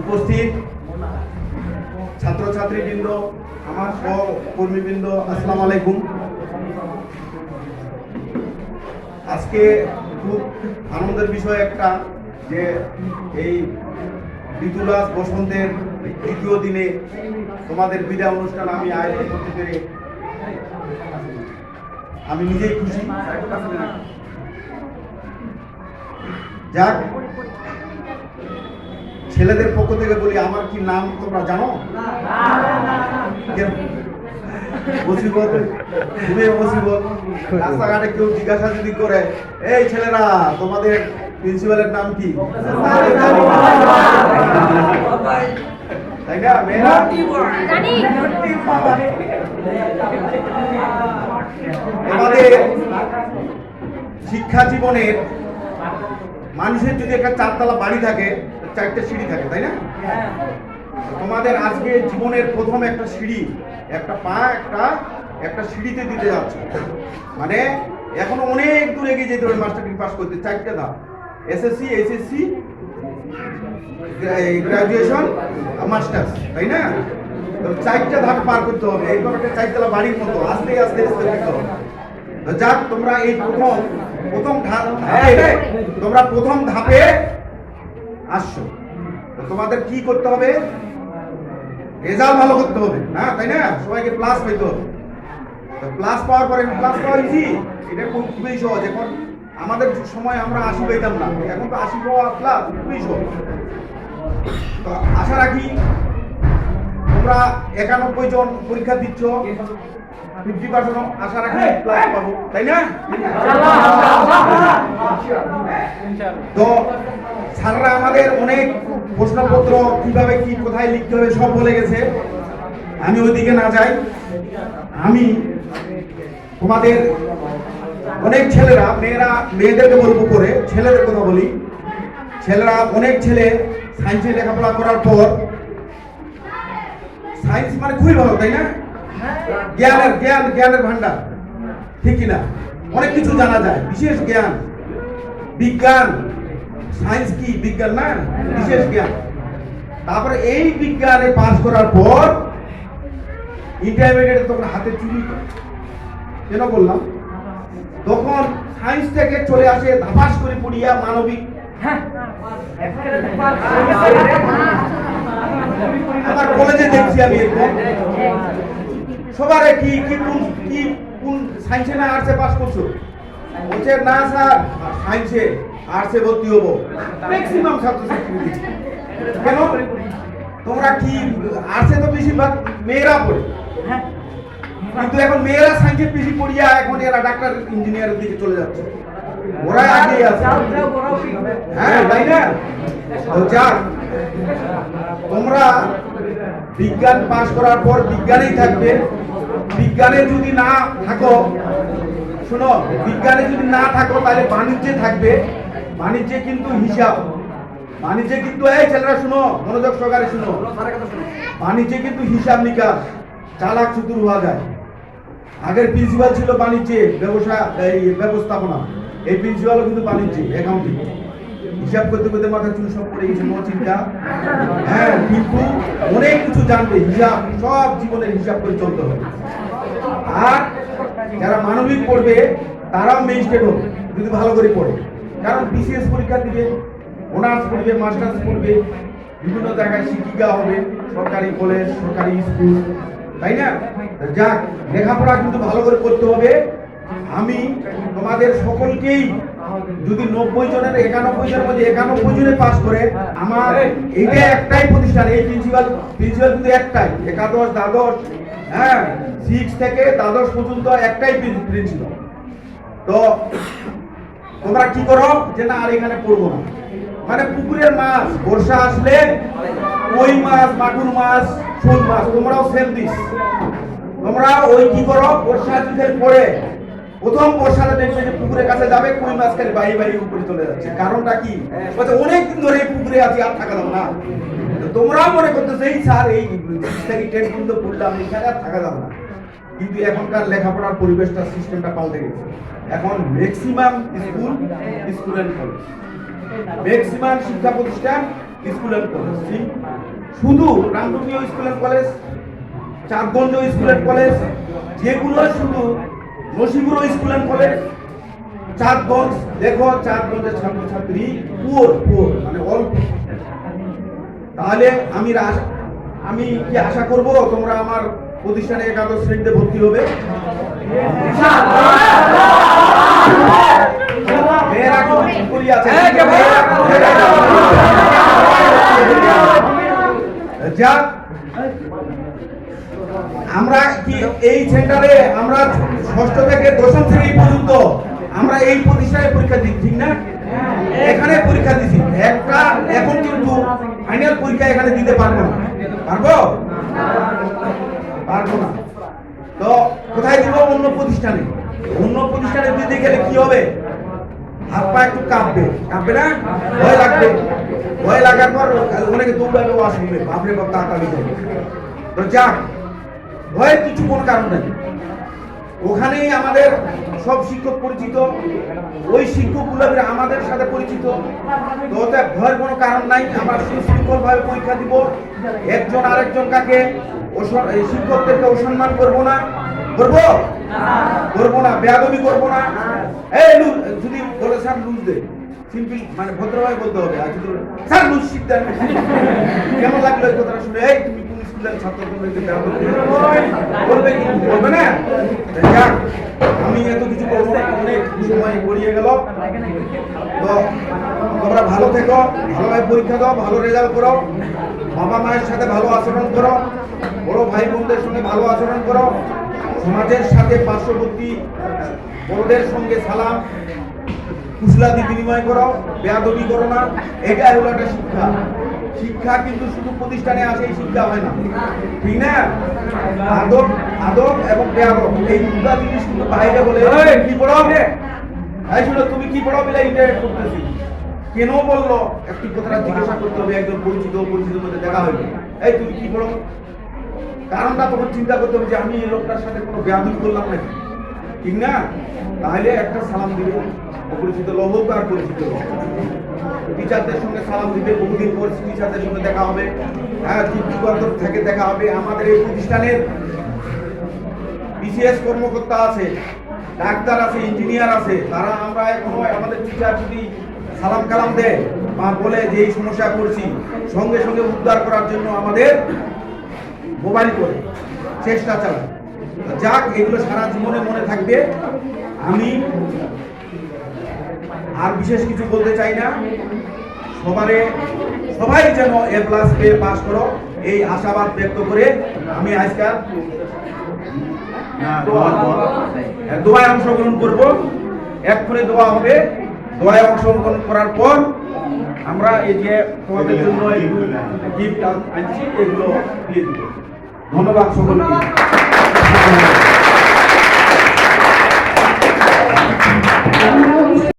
উপস্থিত ছাত্রছাত্রীবৃন্দ, আমার সহকর্মীবৃন্দ, আসসালামু আলাইকুম। আজকে খুব আনন্দের বিষয় একটা যে এই ঋতুরাজ বসন্তের দ্বিতীয় দিনে তোমাদের বিদায় অনুষ্ঠান আমি আয়োজন করতে পেরে আমি নিজেই খুশি। যাক ছেলেদের পক্ষ থেকে বলি, আমার কি নাম তোমরা জানো? মুসিবত? খুবই রাস্তাঘাটে কেউ জিজ্ঞাসা যদি করে, এই ছেলেরা, তোমাদের প্রিন্সিপালের নাম কি? তাই না, মেয়েরা? আমাদের শিক্ষা জীবনের মানুষের যদি একটা চারতলা বাড়ি থাকে চারটে সিঁড়ি থাকে তাই না? তোমাদের আজকে জীবনের প্রথম একটা সিঁড়ি একটা পা একটা একটা সিঁড়িতে দিতে যাচ্ছে। মানে এখনও অনেক দূর এগিয়ে যেতে হবে মাস্টার ডিগ্রি পাস করতে চারটে ধাপ। এসএসসি এসএসসি গ্রাজুয়েশন মাস্টার্স তাই না? তো চারটা ধাপ পার করতে হবে এইরকম একটা চারতলা বাড়ির মতো আস্তে আস্তে আস্তে করতে হবে। যাক তোমরা এই প্রথম প্রথম ধাপ তোমরা প্রথম ধাপে আসছো তো তোমাদের কি করতে হবে? রেজাল্ট ভালো করতে হবে। হ্যাঁ তাই না? সবাইকে প্লাস পেতে হবে। প্লাস পাওয়ার পরে প্লাস পাওয়া ইজি এটা খুব খুবই সহজ। এখন আমাদের সময় আমরা আশি পেতাম না। এখন তো আশি পাওয়া প্লাস খুবই সহজ। তো আশা রাখি তোমরা একানব্বই জন পরীক্ষা দিচ্ছ ফিফটি পার্সেন্ট আশা রাখি প্লাস পাবো। তাই না? তো স্যাররা আমাদের অনেক প্রশ্নপত্র কীভাবে কি, কোথায় লিখতে হবে সব বলে গেছে। আমি ওইদিকে না যাই। আমি তোমাদের অনেক ছেলেরা, মেয়েরা, মেয়েদেরকে বলব করে, ছেলেদের কথা বলি। ছেলেরা, অনেক ছেলে সায়েন্সে লেখাপড়া করার পর সায়েন্স মানে খুবই ভালো, তাই না? জ্ঞানের, জ্ঞান, জ্ঞানের ভান্ডার ঠিক কি না অনেক কিছু জানা যায়, বিশেষ জ্ঞান, বিজ্ঞান সায়েন্স কি বিজ্ঞান না? বিশেষ জ্ঞান। তারপরে এই বিজ্ঞানে পাস করার পর ইন্টারমিডিয়েট তখন হাতে চুরি করে। কেন বললাম? তখন সায়েন্স থেকে চলে আসে ধাপাস করে পড়িয়া মানবিক। আমার কলেজে দেখছি আমি এরকম। সবারে কি কি কোন কি কোন সায়েন্সে না আর্টসে পাস করছ? বলছে না স্যার সায়েন্সে আর্টসে ভর্তি হব। ম্যাক্সিমাম ছাত্রছাত্রী কেন? তোমরা কি আর্টসে তো বেশিরভাগ মেয়েরা পড়ে। কিন্তু এখন মেয়েরা বেশি পড়িয়া এখন এরা ডাক্তার ইঞ্জিনিয়ারের দিকে চলে যাচ্ছে। ওরা আগে আছে। হ্যাঁ তাই না? তো যাক। তোমরা বিজ্ঞান পাশ করার পর বিজ্ঞানেই থাকবে। বিজ্ঞানে যদি না থাকো শোনো, বিজ্ঞানে যদি না থাকো, তাহলে বাণিজ্যে থাকবে। বাণিজ্যে কিন্তু হিসাব। বাণিজ্যে কিন্তু, এই ছেলেরা শুনো, মনোযোগ সহকারে শুনো। বাণিজ্যে কিন্তু হিসাব নিকাশ, চালাক চতুর হওয়া যায়। আগের প্রিন্সিপাল ছিল বাণিজ্যে, ব্যবসা, এই ব্যবস্থাপনা। এই প্রিন্সিপালও কিন্তু বাণিজ্যে অ্যাকাউন্টিং হিসাব করতে করতে মাথা চুল সব পড়ে গেছে কোনো চিন্তা হ্যাঁ কিন্তু অনেক কিছু জানবে, হিসাব, সব জীবনের হিসাব করে চলতে হবে। আর যারা মানবিক পড়বে, তারাও মেজিস্ট্রেট হবে, যদি ভালো করে পড়ে। কারণ বিসিএস পরীক্ষা দিবে অনার্স পড়বে মাস্টার্স পড়বে, বিভিন্ন জায়গায় শিক্ষিকা হবে, সরকারি কলেজ সরকারি স্কুল তাই না? যাক, লেখাপড়া কিন্তু ভালো করে করতে হবে। আমি তোমাদের সকলকেই যদি নব্বই জনের একানব্বই জনের মধ্যে একানব্বই জনে পাস করে আমার এইটা একটাই প্রতিষ্ঠান এই প্রিন্সিপাল প্রিন্সিপাল কিন্তু একটাই একাদশ দ্বাদশ হ্যাঁ সিক্স থেকে দ্বাদশ পর্যন্ত একটাই প্রিন্সিপাল তো তোমরা কি করো যে না আর এখানে পড়ব না। মানে পুকুরের মাছ বর্ষা আসলে কই মাছ মাগুর মাছ শোল মাছ তোমরাও সেম দিস তোমরা ওই কি করো বর্ষা যদি পড়ে প্রথম বর্ষাতে দেখবে যে পুকুরের কাছে যাবে কই মাছ খালি বাড়ি বাড়ি উপরে চলে যাচ্ছে। কারণটা কি? বলছে অনেক দিন ধরে এই পুকুরে আছি আর থাকা যাবে না। তো তোমরাও মনে করতেছো এই স্যার এই থেকে টেন পর্যন্ত পড়লাম এখানে আর থাকা যাবে না। কিন্তু এখনকার লেখাপড়ার পরিবেশটা সিস্টেমটা পাল্টে গেছে। এখন maximum school school and college maximum শিক্ষা প্রতিষ্ঠান স্কুল অ্যান্ড কলেজ শুধু রামটুকিও school and college Chandganj school and college যেগুলো শুধু Nasipur school and college Chandganj দেখো চাঁদগঞ্জের ছাত্রছাত্রী পুয়ার পুয়ার মানে অল্প। তাহলে আমি আমি কি আশা করব তোমরা আমার প্রতিষ্ঠানে একাদশ শ্রেণীতে ভর্তি হবে? মেয়েরা আছে? যাক। আমরা কি এই সেন্টারে আমরা ষষ্ঠ থেকে দশম শ্রেণি পর্যন্ত আমরা এই প্রতিষ্ঠানে পরীক্ষা দিই, ঠিক না? এখানে পরীক্ষা দিছি। একটা, এখন কিন্তু ফাইনাল পরীক্ষা এখানে দিতে পারব না। পারব? পারব না। তো কোথায় দিব অন্য প্রতিষ্ঠানে? অন্য প্রতিষ্ঠানে দিতে গেলে কি হবে? হাত পা একটু কাঁপবে। কাঁপবে না? ভয় লাগবে। ভয় লাগার পর অনেকে দৌড়াবে, ও আসবে। বাপরে বাপ, তাড়াতাড়ি যাবে তো যাক ভয়ের কিছু কোন কারণ নেই। ওখানেই আমাদের সব শিক্ষক পরিচিত, ওই শিক্ষকগুলো আমাদের সাথে পরিচিত। তো ওতে ভয়ের কোনো কারণ নাই, আমরা সুশৃঙ্খল ভাবে পরীক্ষা দিব। একজন আরেকজন কাকে শিক্ষকদেরকে অসম্মান করব না। করব? করব না, বেয়াদবি করব না। এই যদি বলে, স্যার, লুজ দে। সিম্পল মানে ভদ্রভাবে বলতে হবে, আর যদি স্যার লুজ কেমন লাগল কথাটা শুনে? এই, তুমি কোন স্কুলের ছাত্র তুমি যে বলবে কি? বলবে না? যাক, আমি এত কিছু বলব অনেক সময় গড়িয়ে গেল। তো, তোমরা ভালো থেকো, ভালোভাবে পরীক্ষা দাও, ভালো রেজাল্ট করো। বাবা মায়ের সাথে ভালো আচরণ করো। বড় ভাই বোনদের সঙ্গে ভালো আচরণ করো। সমাজের সাথে পার্শ্ববর্তী বড়দের সঙ্গে সালাম। কুশলাদি বিনিময় করো বেয়াদবি করো না এটাই হলো একটা শিক্ষা। শিক্ষা কিন্তু শুধু প্রতিষ্ঠানে আসে এই শিক্ষা হয় না। ঠিক না? আদব আদব এবং বেয়াদব এই দুটা জিনিস কিন্তু বাইরে বলে "এই, কি পড়ো এই শুনো তুমি কি পড়ো বলে ইন্টারেক্ট করতেছি? কেন বলল? একটি কথাটা জিজ্ঞাসা করতে হবে একজন পরিচিত পরিচিত মধ্যে দেখা হইবে এই তুমি কি পড়ো কারণটা তখন চিন্তা করতে হবে যে আমি এই লোকটার সাথে কোনো বেয়াদবি করলাম নাকি? ঠিক না? তাহলে একটা সালাম দিবে, অপরিচিত লোক আর পরিচিত টিচারদের সঙ্গে সালাম দিবে, বহুদিন পর টিচারদের সঙ্গে দেখা হবে। হ্যাঁ যুগান্তর থেকে দেখা হবে। আমাদের এই প্রতিষ্ঠানের বিসিএস কর্মকর্তা আছে, ডাক্তার আছে, ইঞ্জিনিয়ার আছে। তারা আমরা এখনও আমাদের টিচার যদি সালাম কালাম দেয় বা বলে যে এই সমস্যা করছি, সঙ্গে সঙ্গে উদ্ধার করার জন্য আমাদের মোবাইল করে, চেষ্টা চালায়। যাক এগুলো সারা জীবনে মনে থাকবে। আমি আর বিশেষ কিছু বলতে চাই না। সবারে সবাই যেন এ প্লাস পেয়ে পাস করো এই আশাবাদ ব্যক্ত করে আমি আজকাল দোয়ায় অংশগ্রহণ করব। এক্ষুনি দোয়া হবে। দোয়ায় অংশগ্রহণ করার পর আমরা এই যে তোমাদের জন্য গিফট আনছি এগুলো দিয়ে দিব। ধন্যবাদ সকলকে। Thank you.